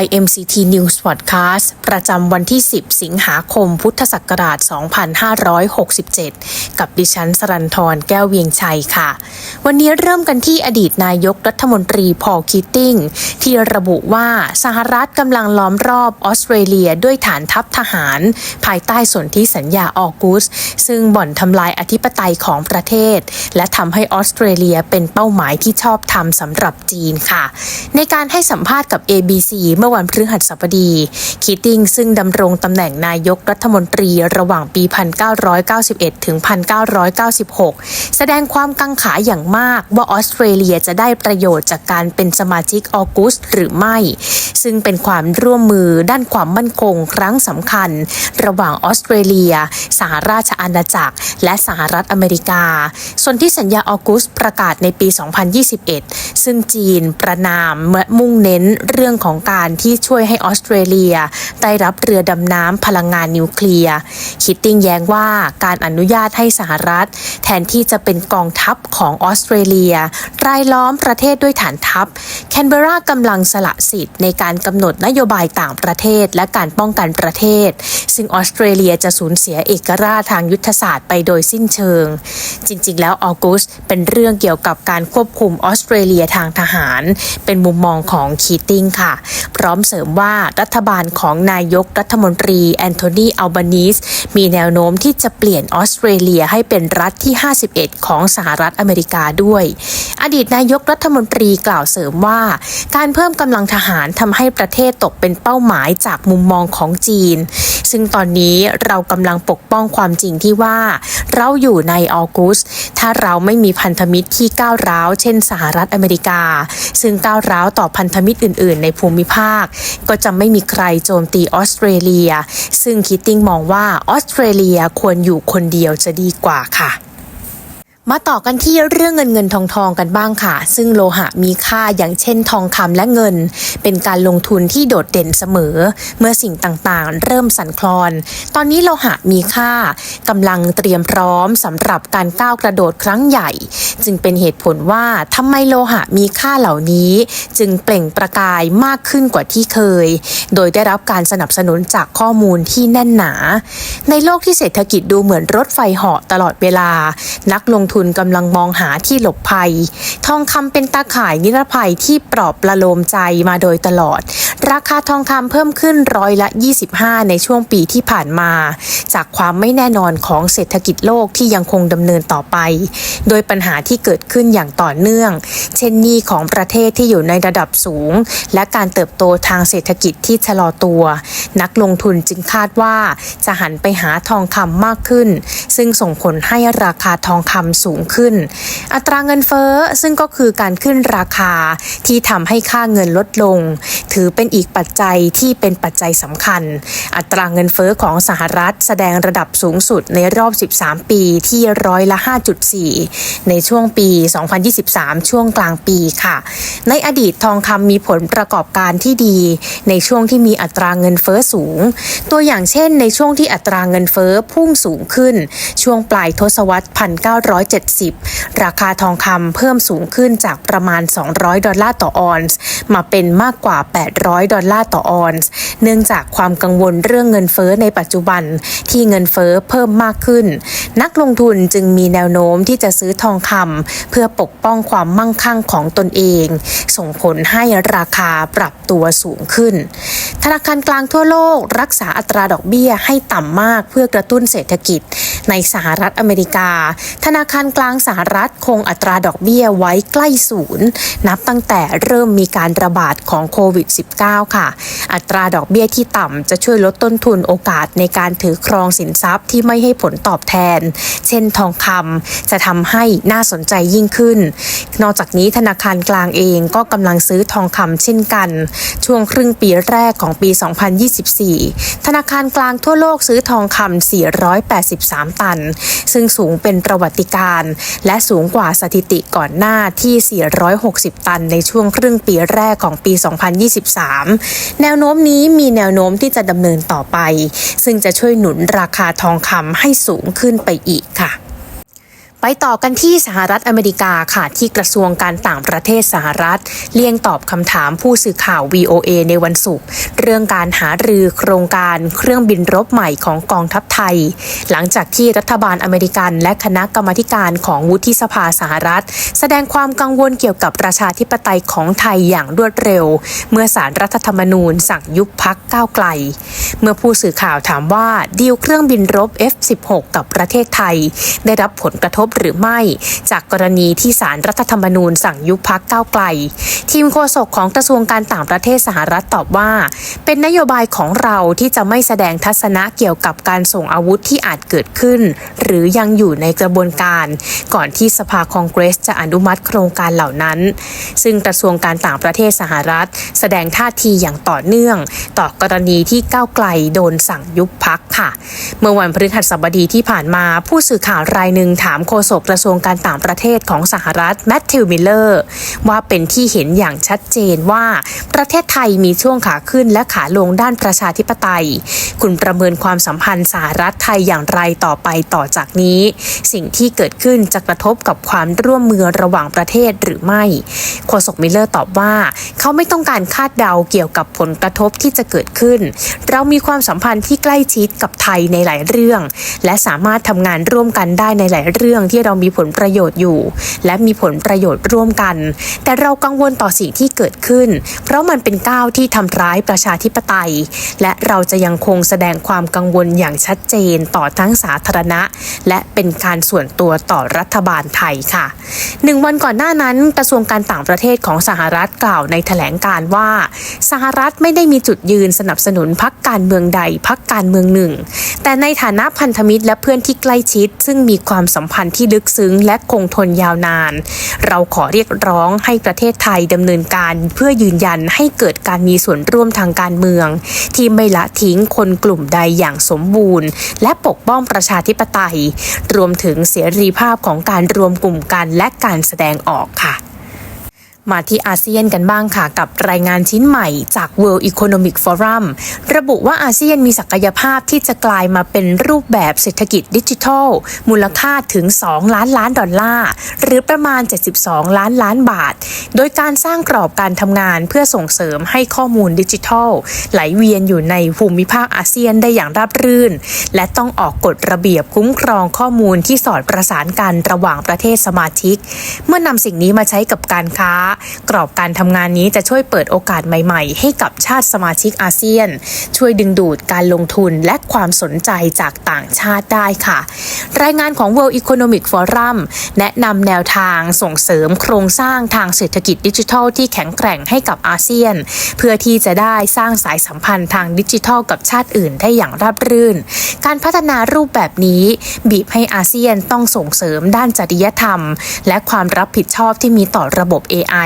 IMCT News Podcast ประจำวันที่ 10 สิงหาคม พุทธศักราช 2567 กับดิฉันสรันทรแก้วเวียงชัยค่ะ วันนี้เริ่มกันที่อดีตนายกรัฐมนตรีพอลคิตติ้ง ที่ระบุว่าสหรัฐกำลังล้อมรอบออสเตรเลียด้วยฐานทัพทหาร ภายใต้สนธิสัญญาออกุส ซึ่งบ่อนทำลายอธิปไตยของประเทศ และทำให้ออสเตรเลียเป็นเป้าหมายที่ชอบทำสำหรับจีนค่ะ ในการให้สัมภาษณ์กับ ABC มื่อวันพฤหัสบดีคิตติงซึ่งดำรงตำแหน่งนายกรัฐมนตรีระหว่างปี 1991 ถึง 1996 แสดงความกังขาอย่างมากว่าออสเตรเลียจะได้ประโยชน์จากการเป็นสมาชิกออกุสหรือไม่ ซึ่งเป็นความร่วมมือด้านความมั่นคงครั้งสำคัญ ระหว่างออสเตรเลีย สหราชอาณาจักร และสหรัฐอเมริกา ส่วนที่สัญญาออกุสประกาศในปี 2021 ซึ่งจีนประนามเมื่อมุ่งเน้นเรื่องของการที่ช่วยให้ออสเตรเลีย ได้รับเรือดำน้ำพลังงานนิวเคลียร์คิดติ้งแย้งว่าการอนุญาตให้สหรัฐ แทนที่จะเป็นกองทัพของออสเตรเลีย รายล้อมประเทศด้วยฐานทัพแคนเบรากำลังสละสิทธิ์ในการกำหนดนโยบายต่างประเทศและการป้องกันประเทศ ซึ่งออสเตรเลียจะสูญเสียเอกราชทางยุทธศาสตร์ไปโดยสิ้นเชิง จริง ๆ แล้วออกุสเป็นเรื่องเกี่ยวกับการควบคุมออสเตรเลียทางทหาร เป็นมุมมองของคีติงค่ะ พร้อมเสริมว่ารัฐบาลของนายกรัฐมนตรี แอนโทนีอัลบานีสมีแนวโน้มที่จะเปลี่ยนออสเตรเลียให้เป็นรัฐที่ 51 ของสหรัฐอเมริกาด้วย อดีตนายกรัฐมนตรีกล่าวเสริมว่า การเพิ่มกำลังทหารทำให้ประเทศตกเป็นเป้าหมายจากมุมมองของจีน ซึ่งตอนนี้เรากำลังปกป้องความจริงที่ว่า เราอยู่ในออกุส ถ้าเราไม่มีพันธมิตรที่ก้าวร้าวเช่นสหรัฐอเมริกา ซึ่งก้าวร้าวต่อพันธมิตรอื่น ๆ ในภูมิภาค ก็จะไม่มีใครโจมตีออสเตรเลีย ซึ่งคิตติงมองว่าออสเตรเลียควรอยู่คนเดียวจะดีกว่าค่ะ มาต่อกันที่เรื่องเงินเงินทองทองกันบ้างค่ะ ซึ่งโลหะมีค่าอย่างเช่นทองคำและเงิน เป็นการลงทุนที่โดดเด่นเสมอ เมื่อสิ่งต่างๆ เริ่มสั่นคลอน ตอนนี้โลหะมีค่ากำลังเตรียมพร้อมสำหรับการก้าวกระโดดครั้งใหญ่ จึงเป็นเหตุผลว่าทำไมโลหะมีค่าเหล่านี้ จึงเปล่งประกายมากขึ้นกว่าที่เคย โดยได้รับการสนับสนุนจากข้อมูลที่แน่นหนา ในโลกที่เศรษฐกิจดูเหมือนรถไฟเหาะตลอดเวลา นักลงทุนกำลังมองหาที่หลบภัย ทองคำเป็นตาข่ายนิรภัยที่ปลอบประโลมใจมาโดยตลอด ราคาทองคำเพิ่มขึ้นร้อยละ 25 ในช่วงปีที่ผ่านมา จากความไม่แน่นอนของเศรษฐกิจโลกที่ยังคงดำเนินต่อไป โดยปัญหาที่เกิดขึ้นอย่างต่อเนื่อง เช่นหนี้ของประเทศที่อยู่ในระดับสูง และการเติบโตทางเศรษฐกิจที่ชะลอตัว นักลงทุนจึงคาดว่าจะหันไปหาทองคำมากขึ้น ซึ่งส่งผลให้ราคาทองคำสูงขึ้น อัตราเงินเฟ้อซึ่งก็คือการขึ้นราคาที่ทำให้ค่าเงินลดลง ถือเป็นอีกปัจจัยที่เป็นปัจจัยสำคัญ อัตราเงินเฟ้อของสหรัฐ แสดงระดับสูงสุดในรอบ 13 ปีที่ร้อยละ 5.4 ในช่วงปี 2023 ช่วงกลางปีค่ะ ในอดีตทองคำมีผลประกอบการที่ดี ในช่วงที่มีอัตราเงินเฟ้อสูง ตัวอย่างเช่น ในช่วงที่อัตราเงินเฟ้อพุ่งสูงขึ้น ช่วงปลายทศวรรษ 1970 ราคาทองคำเพิ่มสูงขึ้นจากประมาณ 200 ดอลลาร์ต่อออนซ์มาเป็นมากกว่า 800ดอลลาร์ต่อออนซ์ เนื่องจากความกังวลเรื่องเงินเฟ้อในปัจจุบันที่เงินเฟ้อเพิ่มมากขึ้น นักลงทุนจึงมีแนวโน้มที่จะซื้อทองคำเพื่อปกป้องความมั่งคั่งของตนเอง ส่งผลให้ราคาปรับตัวสูงขึ้น ธนาคารกลางทั่วโลกรักษาอัตราดอกเบี้ยให้ต่ำมากเพื่อกระตุ้นเศรษฐกิจ ในสหรัฐอเมริกา ธนาคารกลางสหรัฐคงอัตราดอกเบี้ยไว้ใกล้ศูนย์นับตั้งแต่เริ่มมีการระบาดของโควิด -19 ค่ะ อัตราดอกเบี้ยที่ต่ำจะช่วยลดต้นทุนโอกาสในการถือครองสินทรัพย์ที่ไม่ให้ผลตอบแทน เช่นทองคำจะทำให้น่าสนใจยิ่งขึ้น นอกจากนี้ธนาคารกลางเองก็กำลังซื้อทองคำเช่นกัน ช่วงครึ่งปีแรกของปี 2024 ธนาคารกลางทั่วโลกซื้อทองคำ483 ตัน ซึ่งสูงเป็นประวัติการและสูงกว่าสถิติก่อนหน้าที่ 460 ตันในช่วงครึ่งปีแรกของปี 2023 แนวโน้มนี้มีแนวโน้มที่จะดำเนินต่อไป ซึ่งจะช่วยหนุนราคาทองคำให้สูงขึ้นไปอีกค่ะ ไปต่อกันที่สหรัฐอเมริกาค่ะที่กระทรวงการต่างประเทศสหรัฐ เลี่ยงตอบคำถามผู้สื่อข่าว VOA ในวันศุกร์เรื่องการหารือโครงการเครื่องบินรบใหม่ของกองทัพไทย หลังจากที่รัฐบาลอเมริกัน และคณะกรรมการของวุฒิสภาสหรัฐ แสดงความกังวลเกี่ยวกับประชาธิปไตยของไทยอย่างรวดเร็ว เมื่อสารรัฐธรรมนูญสั่งยุบพักก้าวไกล เมื่อผู้สื่อข่าวถามว่าดีลเครื่องบินรบ F16 กับประเทศไทย ได้รับผลกระทบหรือไม่ จากกรณีที่สารรัฐธรรมนูญสั่งยุบพักก้าวไกล ทีมโฆษกของกระทรวงการต่างประเทศสหรัฐตอบว่า เป็นนโยบายของเราที่จะไม่แสดงทัศนะเกี่ยวกับการส่งอาวุธที่อาจเกิดขึ้น หรือยังอยู่ในกระบวนการ ก่อนที่สภาคองเกรสจะอนุมัติโครงการเหล่านั้น ซึ่งกระทรวงการต่างประเทศสหรัฐ แสดงท่าทีอย่างต่อเนื่อง ต่อกรณีที่ก้าวไกลโดนสั่งยุบพักค่ะ เมื่อวันพฤหัสบดีที่ผ่านมาผู้สื่อข่าวรายหนึ่งถามโฆษกกระทรวงการต่างประเทศของสหรัฐแมทธิวมิลเลอร์ว่าเป็นที่เห็นอย่างชัดเจนว่าประเทศไทยมีช่วงขาขึ้นและขาลงด้านประชาธิปไตย คุณประเมินความสัมพันธ์สหรัฐไทยอย่างไรต่อไปต่อจากนี้ สิ่งที่เกิดขึ้นจะกระทบกับความร่วมมือระหว่างประเทศหรือไม่โฆษกมิลเลอร์ตอบว่า เขาไม่ต้องการคาดเดาเกี่ยวกับผลกระทบที่จะเกิดขึ้น เรามีความสัมพันธ์ที่ใกล้ชิดกับไทยในหลายเรื่อง และสามารถทำงานร่วมกันได้ในหลายเรื่องที่เรามีผลประโยชน์อยู่ และมีผลประโยชน์ร่วมกัน แต่เรากังวลต่อสิ่งที่เกิดขึ้น เพราะมันเป็นก้าวที่ทำร้ายประชาธิปไตย และเราจะยังคงแสดงความกังวลอย่างชัดเจนต่อทั้งสาธารณะและเป็นการส่วนตัวต่อรัฐบาลไทยค่ะหนึ่งวันก่อนหน้านั้นกระทรวงการต่างประเทศของสหรัฐกล่าวในแถลงการว่า สหรัฐไม่ได้มีจุดยืนสนับสนุนพรรคการเมืองใดพรรคการเมืองหนึ่ง แต่ในฐานะพันธมิตรและเพื่อนที่ใกล้ชิด ซึ่งมีความสัมพันธ์ที่ลึกซึ้งและคงทนยาวนาน เราขอเรียกร้องให้ประเทศไทยดำเนินการเพื่อยืนยันให้เกิดการมีส่วนร่วมทางการเมือง ที่ไม่ละทิ้งคนกลุ่มใดอย่างสมบูรณ์ และปกป้องประชาธิปไตยรวมถึงเสรีภาพของการรวมกลุ่มกันและการแสดงออกค่ะ มาที่อาเซียนกันบ้างค่ะ กับรายงานชิ้นใหม่จาก World Economic Forum ระบุว่าอาเซียนมีศักยภาพที่จะกลายมาเป็นรูปแบบเศรษฐกิจดิจิทัล มูลค่าถึง 2 ล้านล้านดอลลาร์ หรือประมาณ 72 ล้านล้านบาท โดยการสร้างกรอบการทำงานเพื่อส่งเสริมให้ข้อมูลดิจิทัล ไหลเวียนอยู่ในภูมิภาคอาเซียนได้อย่างราบรื่น และต้องออกกฎระเบียบคุ้มครองข้อมูลที่สอดประสานกันระหว่างประเทศสมาชิก เมื่อนำสิ่งนี้มาใช้กับการค้ากรอบการทำงานนี้จะช่วยเปิดโอกาสใหม่ๆ ให้กับชาติสมาชิกอาเซียน ช่วยดึงดูดการลงทุนและความสนใจจากต่างชาติได้ค่ะ รายงานของ World Economic Forum แนะนำแนวทางส่งเสริมโครงสร้างทางเศรษฐกิจดิจิทัลที่แข็งแกร่งให้กับอาเซียน เพื่อที่จะได้สร้างสายสัมพันธ์ทางดิจิทัลกับชาติอื่นได้อย่างราบรื่น การพัฒนารูปแบบนี้บีบให้อาเซียนต้องส่งเสริมด้านจริยธรรม และความรับผิดชอบที่มีต่อระบบ AI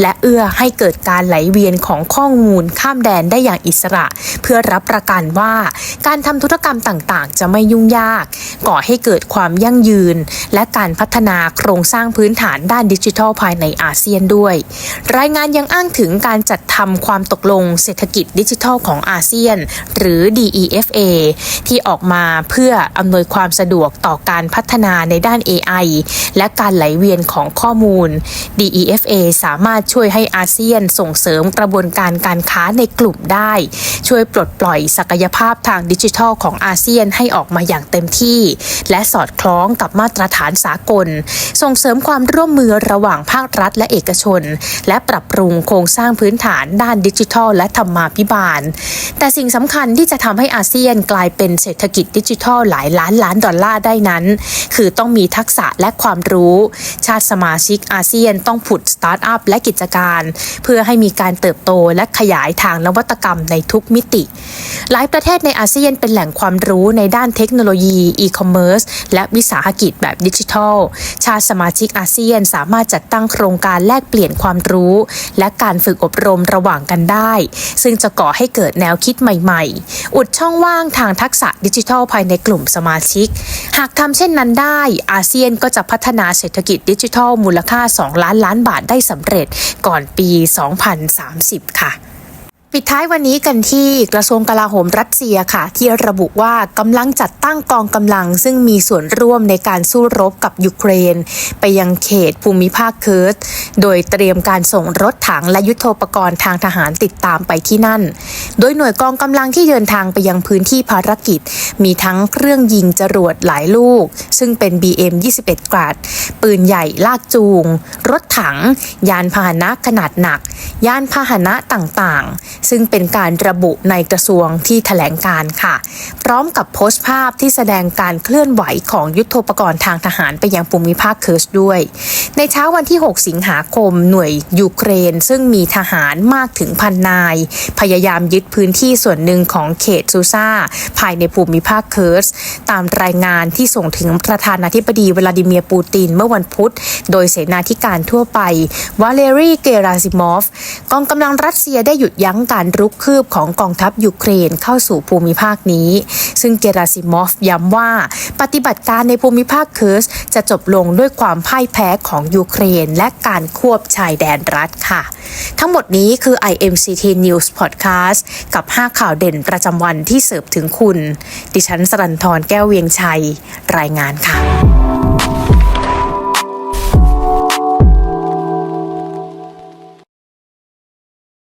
และเอื้อให้เกิดการไหลเวียนของข้อมูลข้ามแดนได้อย่างอิสระ เพื่อรับประกันว่าการทำธุรกรรมต่างๆ จะไม่ยุ่งยาก ก่อให้เกิดความยั่งยืน และการพัฒนาโครงสร้างพื้นฐานด้านดิจิทัลภายในอาเซียนด้วย รายงานยังอ้างถึงการจัดทำความตกลงเศรษฐกิจดิจิทัลของอาเซียน หรือ DEFA ที่ออกมาเพื่ออำนวยความสะดวกต่อการพัฒนาในด้าน AI และการไหลเวียนของข้อมูล DEFA สามารถช่วยให้อาเซียนส่งเสริมกระบวนการการค้าในกลุ่มได้ ช่วยปลดปล่อยศักยภาพทางดิจิทัลของอาเซียนให้ออกมาอย่างเต็มที่ และสอดคล้องกับมาตรฐานสากล ส่งเสริมความร่วมมือระหว่างภาครัฐและเอกชน และปรับปรุงโครงสร้างพื้นฐานด้านดิจิทัล และธรรมาภิบาล แต่สิ่งสำคัญที่จะทำให้อาเซียนกลายเป็นเศรษฐกิจดิจิทัลหลายล้านล้านดอลลาร์ได้นั้น คือต้องมีทักษะและความรู้ ชาติสมาชิกอาเซียนต้องผุดสตาร์ทอัพและกิจการ เพื่อให้มีการเติบโตและขยายทางนวัตกรรมในทุกมิติ หลายประเทศในอาเซียนเป็นแหล่งความรู้ในด้านเทคโนโลยีอีคอมเมิร์ซและวิสาหกิจแบบดิจิทัล ชาติสมาชิกอาเซียนสามารถจัดตั้งโครงการแลกเปลี่ยนความรู้ และการฝึกอบรมระหว่างกันได้ ซึ่งจะก่อให้เกิดแนวคิดใหม่ๆ อุดช่องว่างทางทักษะดิจิทัลภายในกลุ่มสมาชิก หากทำเช่นนั้นได้ อาเซียนก็จะพัฒนาเศรษฐกิจดิจิทัลมูลค่า 2 ล้านล้านบาทได้สำเร็จก่อนปี 2030 ค่ะ ปิดท้ายวันนี้กันที่กระทรวงกลาโหมรัสเซียค่ะ ที่ระบุว่ากำลังจัดตั้งกองกำลัง ซึ่งมีส่วนร่วมในการสู้รบกับยูเครน ไปยังเขตภูมิภาคเคิร์ดโดยเตรียมการส่งรถถังและยุทโธปกรณ์ทางทหารติดตามไปที่นั่น โดยหน่วยกองกำลังที่เดินทางไปยังพื้นที่ภารกิจ มีทั้งเครื่องยิงจรวดหลายลูก ซึ่งเป็น BM 21กราดปืนใหญ่ลากจูง รถถัง ยานพาหนะขนาดหนัก ยานพาหนะต่างๆซึ่งเป็นการระบุในกระทรวงที่แถลงการค่ะ พร้อมกับโพสต์ภาพที่แสดงการเคลื่อนไหวของยุทโธปกรณ์ทางทหารไปยังภูมิภาคเคิร์สด้วย ในเช้าวันที่ 6 สิงหาคมหน่วยยูเครน ซึ่งมีทหารมากถึงพันนาย พยายามยึดพื้นที่ส่วนหนึ่งของเขตซูซาภายในภูมิภาคเคิร์สตามรายงานที่ส่งถึงประธานาธิบดีวลาดิเมียร์ปูตินเมื่อวันพุธ โดยเสนาธิการทั่วไปวาเลรีเกราซิมอฟกองกำลังรัสเซียได้หยุดยั้งการรุกคืบของกองทัพยูเครนเข้าสู่ภูมิภาคนี้ ซึ่งเกราซิมอฟย้ำว่า ปฏิบัติการในภูมิภาคเคิร์สจะจบลงด้วยความพ่ายแพ้ของยูเครน และการควบชายแดนรัฐค่ะ ทั้งหมดนี้คือ IMCT News Podcast กับ 5 ข่าวเด่นประจำวันที่เสิร์ฟถึงคุณ ดิฉันสรันทรแก้วเวียงชัย รายงานค่ะ